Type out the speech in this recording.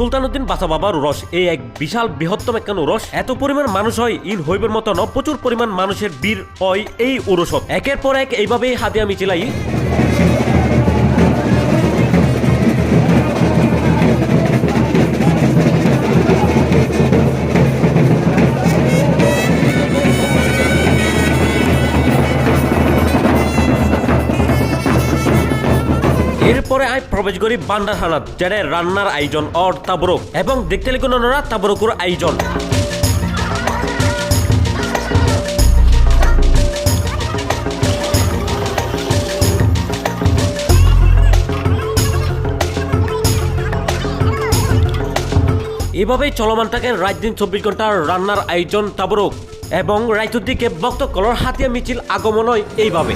সুলতানুদ্দিন বাসা বাবার রস এই এক বিশাল বৃহত্তম একখান উরস? এত পরিমাণ মানুষ হয় ইন হইবের মতন, প্রচুর পরিমাণ মানুষের বীর হয় এই উরসব একের পর এক এইভাবেই হাতিয়া মিছিলাই এরপরে আই প্রবেশ করি বান্ডারহানাত যেটা রান্নার আয়োজন, অর তাবরক। এবং দেখতে লিখুন ওনারা তাবরকুর আয়োজন। এভাবেই চলমান থাকে রাত দিন চব্বিশ ঘণ্টার রান্নার আয়োজন, তাবরক এবং রাইতুর দিকে ভক্ত কলর হাতিয়া মিছিল আগমন হয় এইভাবে।